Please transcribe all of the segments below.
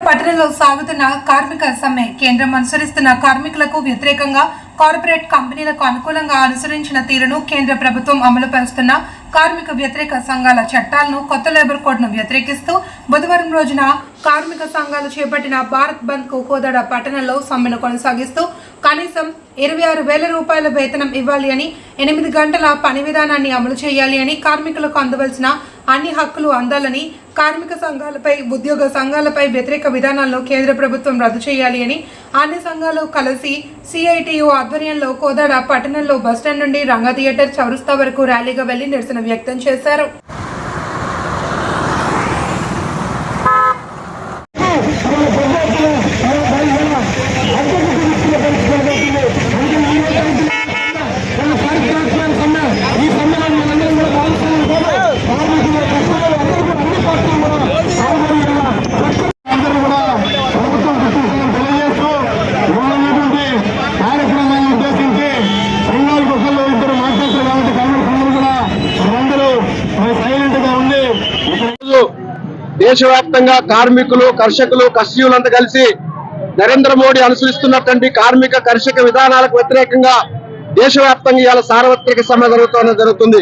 పట్టణంలో సాగుతున్న కార్మిక సమ్మె కేంద్రం అనుసరిస్తున్న కార్మికులకు వ్యతిరేకంగా కార్పొరేట్ కంపెనీలకు అనుకూలంగా అనుసరించిన తీరును కేంద్ర ప్రభుత్వం అమలు పరుస్తున్న కార్మిక వ్యతిరేక సంఘాల చట్టాలను కొత్త లేబర్ కోడ్ను వ్యతిరేకిస్తూ బుధవారం రోజున కార్మిక సంఘాలు చేపట్టిన భారత్ బంద్కు కోదాడ పట్టణంలో సమ్మెను కొనసాగిస్తూ కనీసం ఇరవై ఆరు వేల రూపాయల వేతనం ఇవ్వాలి అని ఎనిమిది గంటల పని విధానాన్ని అమలు చేయాలి అని కార్మికులకు అందవలసిన అన్ని హక్కులు అందాలని కార్మిక సంఘాలపై ఉద్యోగ సంఘాలపై వ్యతిరేక విధానాలను కేంద్ర ప్రభుత్వం రద్దు చేయాలి అని అన్ని సంఘాలు కలిసి సిఐటియు ఆధ్వర్యంలో కోదాడ పట్టణంలో బస్టాండ్ నుండి రంగ థియేటర్ చౌరస్తా వరకు ర్యాలీగా వెళ్ళి నిరసన వ్యక్తం చేశారు అందరూ కూడా ప్రభుత్వం కృతజ్ఞతలు తెలియజేస్తూ ఇవాళ కార్యక్రమాన్ని ఉద్దేశించి సంఘాల కుసల్లో ఇద్దరు మాట్లాడతారు కాబట్టి కార్మిక సంఘాలు కూడా అందరూ సైలెంట్గా ఉండి ఈరోజు దేశవ్యాప్తంగా కార్మికులు కర్షకులు కష్టజీవులంతా కలిసి నరేంద్ర మోడీ అనుసరిస్తున్నటువంటి కార్మిక కర్షక విధానాలకు వ్యతిరేకంగా దేశవ్యాప్తంగా ఇవాళ సార్వత్రిక సమ్మె జరుగుతున్న జరుగుతుంది.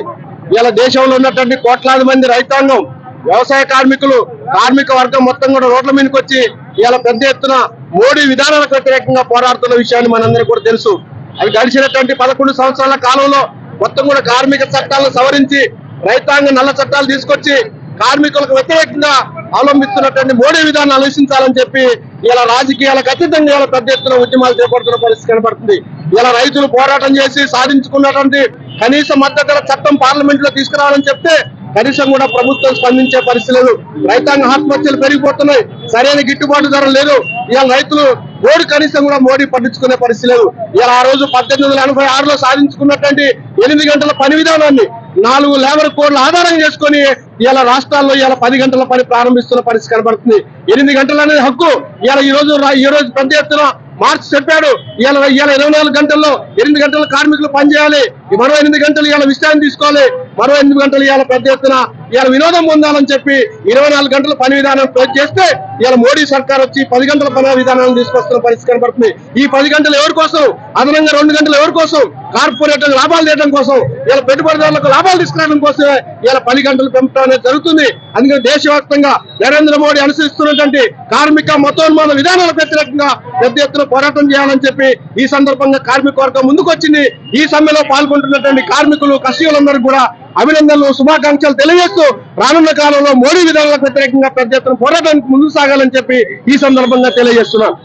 ఇవాళ దేశంలో ఉన్నటువంటి కోట్లాది మంది రైతాంగం వ్యవసాయ కార్మికులు కార్మిక వర్గం మొత్తం కూడా రోడ్ల మీదకి వచ్చి ఇవాళ పెద్ద ఎత్తున మోడీ విధానాలకు వ్యతిరేకంగా పోరాడుతున్న విషయాన్ని మనందరికీ కూడా తెలుసు. అవి గడిచినటువంటి పదకొండు సంవత్సరాల కాలంలో మొత్తం కూడా కార్మిక చట్టాలను సవరించి రైతాంగ నల్ల చట్టాలు తీసుకొచ్చి కార్మికులకు వ్యతిరేకంగా అవలంబిస్తున్నటువంటి మోడీ విధానం ఆలోచించాలని చెప్పి ఇలా రాజకీయాలకు అతీతంగా ఇలా పెద్ద ఎత్తున ఉద్యమాలు చేపడుతున్న పరిస్థితి కనబడుతుంది. ఇలా రైతులు పోరాటం చేసి సాధించుకున్నటువంటి కనీస మద్దతు చట్టం పార్లమెంట్లో తీసుకురావాలని చెప్తే కనీసం కూడా ప్రభుత్వం స్పందించే పరిస్థితి లేదు. రైతాంగ ఆత్మహత్యలు పెరిగిపోతున్నాయి. సరైన గిట్టుబాటు ధర లేదు. ఇవాళ రైతులు ఓడి కనీసం కూడా మోడీ పట్టించుకునే పరిస్థితి లేదు. ఇలా ఆ రోజు పద్దెనిమిది వందల ఎనభై ఆరులో సాధించుకున్నటువంటి ఎనిమిది గంటల పని విధానాన్ని నాలుగు లేబర్ కోడ్లు ఆధారం చేసుకొని ఇలా రాష్ట్రాల్లో ఇలా పది గంటల పని ప్రారంభిస్తున్న పరిస్థితి కనబడుతుంది. ఎనిమిది గంటలు అనేది హక్కు. ఇలా ఈ రోజు ఈ రోజు పెద్ద ఎత్తున మార్చి చెప్పాడు. ఇలా ఇలా ఇరవై నాలుగు గంటల్లో ఎనిమిది గంటల కార్మికులు పనిచేయాలి. మరో ఎనిమిది గంటలు ఇలా విశ్రాంతి తీసుకోవాలి. మరో ఎనిమిది గంటలు ఇలా పెద్ద ఎత్తున ఇలా వినోదం పొందాలని చెప్పి ఇరవై నాలుగు గంటల పని విధానం చేస్తే ఇలా మోడీ సర్కార్ వచ్చి పది గంటల పని విధానాన్ని తీసుకొస్తున్న పరిస్థితి కనబడుతుంది. ఈ పది గంటలు ఎవరి కోసం? అదనంగా రెండు గంటలు ఎవరి కోసం? కార్పొరేట్ లాభాలు చేయడం కోసం ఇలా పెట్టుబడిదారులకు లాభాలు తీసుకురావడం కోసమే ఇలా పని గంటలు పెంపడం అనేది జరుగుతుంది. అందుకని దేశవ్యాప్తంగా నరేంద్ర మోడీ అనుసరిస్తున్నటువంటి కార్మిక మతోన్మాన విధానాలకు వ్యతిరేకంగా పెద్ద ఎత్తున పోరాటం చేయాలని చెప్పి ఈ సందర్భంగా కార్మిక వర్గం ముందుకొచ్చింది. ఈ సమ్మెలో పాల్గొంటున్నటువంటి కార్మికులు కర్షకులందరూ కూడా అభినందనలు శుభాకాంక్షలు తెలియజేస్తూ రానున్న కాలంలో మోడీ విధానాలకు వ్యతిరేకంగా పెద్ద ఎత్తున పోరాటానికి ముందుకు సాగాలని చెప్పి ఈ సందర్భంగా తెలియజేస్తున్నాను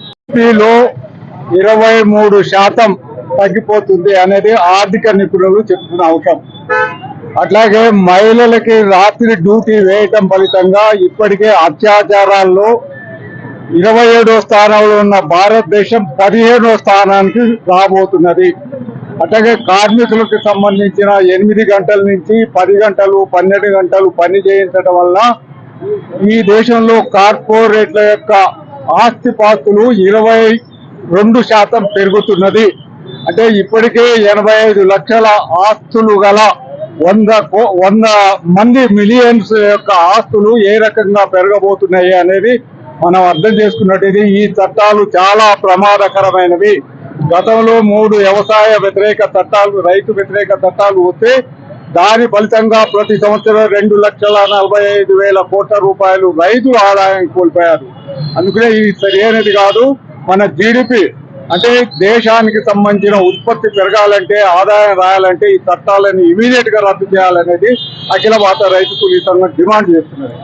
ఇరవై మూడు శాతం తగ్గిపోతుంది అనేది ఆర్థిక నిపుణులు చెప్తున్న అవసరం అట్లాగే మహిళలకి రాత్రి డ్యూటీ వేయటం ఫలితంగా ఇప్పటికే అత్యాచారాల్లో ఇరవై ఏడో స్థానంలో ఉన్న భారతదేశం పదిహేడో స్థానానికి రాబోతున్నది. అట్లాగే కార్మికులకు సంబంధించిన ఎనిమిది గంటల నుంచి పది గంటలు పన్నెండు గంటలు పని చేయించడం వల్ల ఈ దేశంలో కార్పొరేట్ల యొక్క ఆస్తిపాస్తులు ఇరవై రెండు శాతం పెరుగుతున్నది. అంటే ఇప్పటికే ఎనభై ఐదు లక్షల ఆస్తులు గల వంద కో- వంద మంది మిలియన్స్ యొక్క ఆస్తులు ఏ రకంగా పెరగబోతున్నాయి అనేది మనం అర్థం చేసుకున్నట్టు ఈ చట్టాలు చాలా ప్రమాదకరమైనవి. గతంలో మూడు వ్యవసాయ వ్యతిరేక చట్టాలు రైతు వ్యతిరేక చట్టాలు వస్తే దాని ఫలితంగా ప్రతి సంవత్సరం రెండు లక్షల నలభై ఐదు వేల కోట్ల రూపాయలు రైతులు ఆదాయం కోల్పోయారు. అందుకనే ఇది సరైనది కాదు. మన జీడిపి అంటే దేశానికి సంబంధించిన ఉత్పత్తి పెరగాలంటే ఆదాయం రాయాలంటే ఈ చట్టాలను ఇమీడియట్గా రద్దు చేయాలనేది అఖిల భారత రైతు కూలీ సంఘం డిమాండ్ చేస్తున్నది.